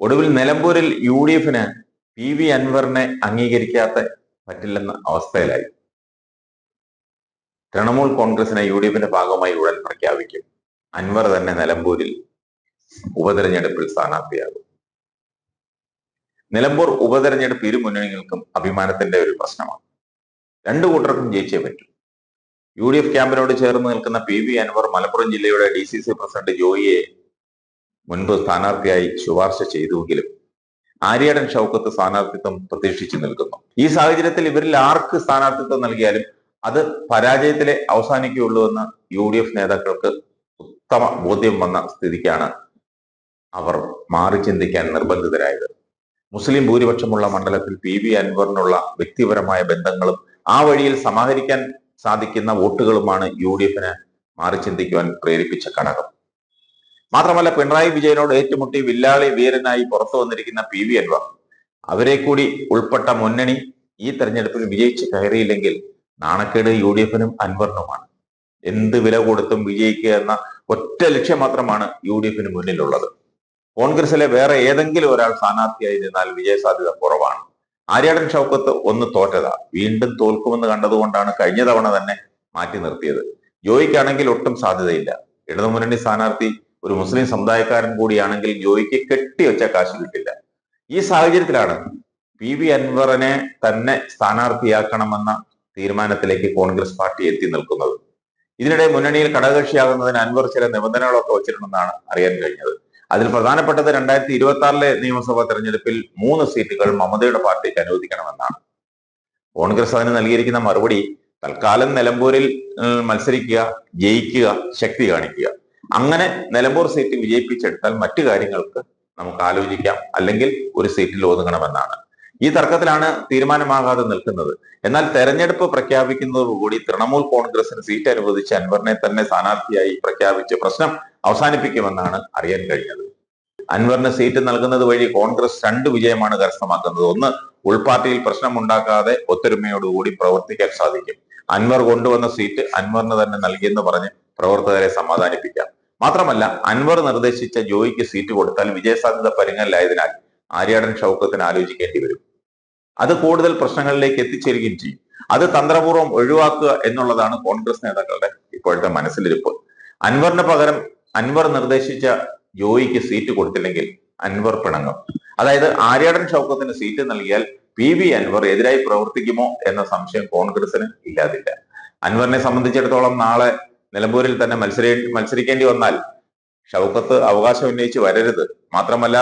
ഒടുവിൽ നിലമ്പൂരിൽ U D എഫിന് പി വി അൻവറിനെ അംഗീകരിക്കാത്ത പറ്റില്ലെന്ന അവസ്ഥയിലായി. തൃണമൂൽ കോൺഗ്രസിനെ യു ഡി എഫിന്റെ ഭാഗമായി ഉടൻ പ്രഖ്യാപിക്കും. അൻവർ തന്നെ നിലമ്പൂരിൽ ഉപതെരഞ്ഞെടുപ്പിൽ സ്ഥാനാർത്ഥിയാകും. നിലമ്പൂർ ഉപതെരഞ്ഞെടുപ്പ് ഇരു മുന്നണികൾക്കും അഭിമാനത്തിന്റെ ഒരു പ്രശ്നമാണ്. രണ്ടു കൂട്ടർക്കും ജയിച്ചേ പറ്റൂ. യു ഡി എഫ് ക്യാമ്പിനോട് ചേർന്ന് നിൽക്കുന്ന പി വി അൻവർ മലപ്പുറം ജില്ലയുടെ ഡി സി സി പ്രസിഡന്റ് ജോയിയെ മുൻപ് സ്ഥാനാർത്ഥിയായി ശുപാർശ ചെയ്തുവെങ്കിലും ആര്യാടൻ ഷൗക്കത്ത് സ്ഥാനാർത്ഥിത്വം പ്രതീക്ഷിച്ചു നിൽക്കുന്നു. ഈ സാഹചര്യത്തിൽ ഇവരിൽ ആർക്ക് സ്ഥാനാർത്ഥിത്വം നൽകിയാലും അത് പരാജയത്തിലെ അവസാനിക്കുകയുള്ളൂ എന്ന് യു ഡി എഫ് നേതാക്കൾക്ക് ഉത്തമ ബോധ്യം വന്ന സ്ഥിതിക്കാണ് അവർ മാറി ചിന്തിക്കാൻ നിർബന്ധിതരായത്. മുസ്ലിം ഭൂരിപക്ഷമുള്ള മണ്ഡലത്തിൽ പി വി അൻവറിനുള്ള വ്യക്തിപരമായ ബന്ധങ്ങളും ആ വഴിയിൽ സമാഹരിക്കാൻ സാധിക്കുന്ന വോട്ടുകളുമാണ് യു ഡി എഫിന് മാറി ചിന്തിക്കുവാൻ പ്രേരിപ്പിച്ച ഘടകം. മാത്രമല്ല പിണറായി വിജയനോട് ഏറ്റുമുട്ടി വില്ലാളി വീരനായി പുറത്തു വന്നിരിക്കുന്ന പി വി അൻവർ അവരെ കൂടി ഉൾപ്പെട്ട മുന്നണി ഈ തെരഞ്ഞെടുപ്പിൽ വിജയിച്ച് കയറിയില്ലെങ്കിൽ നാണക്കേട് യു ഡി എഫിനും അൻവറിനുമാണ്. എന്ത് വില കൊടുത്തും വിജയിക്കുക എന്ന ഒറ്റ ലക്ഷ്യം മാത്രമാണ് യു ഡി എഫിന് മുന്നിലുള്ളത്. കോൺഗ്രസിലെ വേറെ ഏതെങ്കിലും ഒരാൾ സ്ഥാനാർത്ഥിയായി നിന്നാൽ വിജയസാധ്യത കുറവാണ്. ആര്യാടൻ ഷൗക്കത്ത് ഒന്ന് തോറ്റതാ. വീണ്ടും തോൽക്കുമെന്ന് കണ്ടതുകൊണ്ടാണ് കഴിഞ്ഞ തവണ തന്നെ മാറ്റി നിർത്തിയത്. ജോയിക്കാണെങ്കിൽ ഒട്ടും സാധ്യതയില്ല. ഇടതുമുന്നണി സ്ഥാനാർത്ഥി ഒരു മുസ്ലിം സമുദായക്കാരൻ കൂടിയാണെങ്കിൽ ജോയിക്ക് കെട്ടിവെച്ച കാശ് കിട്ടില്ല. ഈ സാഹചര്യത്തിലാണ് പി വി അൻവറിനെ തന്നെ സ്ഥാനാർത്ഥിയാക്കണമെന്ന തീരുമാനത്തിലേക്ക് കോൺഗ്രസ് പാർട്ടി എത്തി നിൽക്കുന്നത്. ഇതിനിടെ മുന്നണിയിൽ ഘടകകക്ഷിയാകുന്നതിന് അൻവർ ചില നിബന്ധനകളൊക്കെ വച്ചിട്ടുണ്ടെന്നാണ് അറിയാൻ കഴിഞ്ഞത്. അതിൽ പ്രധാനപ്പെട്ടത് രണ്ടായിരത്തി ഇരുപത്തി ആറിലെ നിയമസഭാ തെരഞ്ഞെടുപ്പിൽ മൂന്ന് സീറ്റുകൾ മമതയുടെ പാർട്ടിക്ക് അനുവദിക്കണമെന്നാണ്. കോൺഗ്രസ് അതിന് നൽകിയിരിക്കുന്ന മറുപടി തൽക്കാലം നിലമ്പൂരിൽ മത്സരിക്കുക ജയിക്കുക ശക്തി കാണിക്കുക. അങ്ങനെ നിലമ്പൂർ സീറ്റ് വിജയിപ്പിച്ചെടുത്താൽ മറ്റു കാര്യങ്ങൾക്ക് നമുക്ക് ആലോചിക്കാം. അല്ലെങ്കിൽ ഒരു സീറ്റിൽ ഒതുങ്ങണമെന്നാണ്. ഈ തർക്കത്തിലാണ് തീരുമാനമാകാതെ നിൽക്കുന്നത്. എന്നാൽ തെരഞ്ഞെടുപ്പ് പ്രഖ്യാപിക്കുന്നതോടുകൂടി തൃണമൂൽ കോൺഗ്രസിന് സീറ്റ് അനുവദിച്ച് അൻവറിനെ തന്നെ സ്ഥാനാർത്ഥിയായി പ്രഖ്യാപിച്ച് പ്രശ്നം അവസാനിപ്പിക്കുമെന്നാണ് അറിയാൻ കഴിഞ്ഞത്. അൻവറിന് സീറ്റ് നൽകുന്നത് വഴി കോൺഗ്രസ് രണ്ട് വിജയമാണ് കരസ്ഥമാക്കുന്നത്. ഒന്ന് ഉൾപാർട്ടിയിൽ പ്രശ്നമുണ്ടാക്കാതെ ഒത്തൊരുമയോടുകൂടി പ്രവർത്തിക്കാൻ സാധിക്കും. അൻവർ കൊണ്ടുവന്ന സീറ്റ് അൻവറിന് തന്നെ നൽകിയെന്ന് പറഞ്ഞ് പ്രവർത്തകരെ സമാധാനിപ്പിക്കാം. മാത്രമല്ല അൻവർ നിർദ്ദേശിച്ച ജോയിക്ക് സീറ്റ് കൊടുത്താൽ വിജയസാധ്യത പരിങ്ങലായതിനാൽ ആര്യാടൻ ഷൗക്കത്തിന് ആലോചിക്കേണ്ടി വരും. അത് കൂടുതൽ പ്രശ്നങ്ങളിലേക്ക് എത്തിച്ചേരുകയും ചെയ്യും. അത് തന്ത്രപൂർവം ഒഴിവാക്കുക എന്നുള്ളതാണ് കോൺഗ്രസ് നേതാക്കളുടെ ഇപ്പോഴത്തെ മനസ്സിലിരിപ്പ്. അൻവറിന് പകരം അൻവർ നിർദ്ദേശിച്ച ജോയിക്ക് സീറ്റ് കൊടുത്തില്ലെങ്കിൽ അൻവർ പിണങ്ങും. അതായത് ആര്യാടൻ ഷൗക്കത്തിന് സീറ്റ് നൽകിയാൽ പി വി അൻവർ എതിരായി പ്രവർത്തിക്കുമോ എന്ന സംശയം കോൺഗ്രസിന് ഇല്ലാതില്ല. അൻവറിനെ സംബന്ധിച്ചിടത്തോളം നാളെ നിലമ്പൂരിൽ തന്നെ മത്സരി മത്സരിക്കേണ്ടി വന്നാൽ ഷൗക്കത്ത് അവകാശം ഉന്നയിച്ച് വരരുത്. മാത്രമല്ല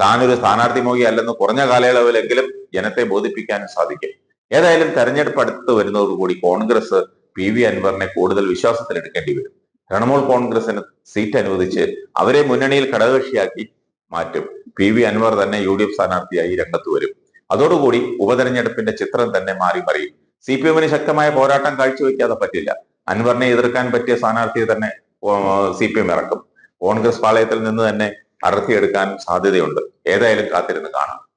താനൊരു സ്ഥാനാർത്ഥി മോഹി അല്ലെന്ന് കുറഞ്ഞ കാലയളവിലെങ്കിലും ജനത്തെ ബോധിപ്പിക്കാൻ സാധിക്കും. ഏതായാലും തെരഞ്ഞെടുപ്പ് അടുത്ത് വരുന്നതോടുകൂടി കോൺഗ്രസ് പി വി അൻവറിനെ കൂടുതൽ വിശ്വാസത്തിലെടുക്കേണ്ടി വരും. തൃണമൂൽ കോൺഗ്രസിന് സീറ്റ് അനുവദിച്ച് അവരെ മുന്നണിയിൽ ഘടകകക്ഷിയാക്കി മാറ്റും. പി വി അൻവർ തന്നെ യു ഡി എഫ് സ്ഥാനാർത്ഥിയായി രംഗത്ത് വരും. അതോടുകൂടി ഉപതെരഞ്ഞെടുപ്പിന്റെ ചിത്രം തന്നെ മാറി മറിയും. സി പി എമ്മിന് ശക്തമായ പോരാട്ടം കാഴ്ചവെക്കാതെ പറ്റില്ല. അൻവറിനെ എതിർക്കാൻ പറ്റിയ സ്ഥാനാർത്ഥിയെ തന്നെ സി പി എം ഇറക്കും. കോൺഗ്രസ് പാളയത്തിൽ നിന്ന് തന്നെ അടർത്തിയെടുക്കാൻ സാധ്യതയുണ്ട്. ഏതായാലും കാത്തിരുന്ന് കാണാം.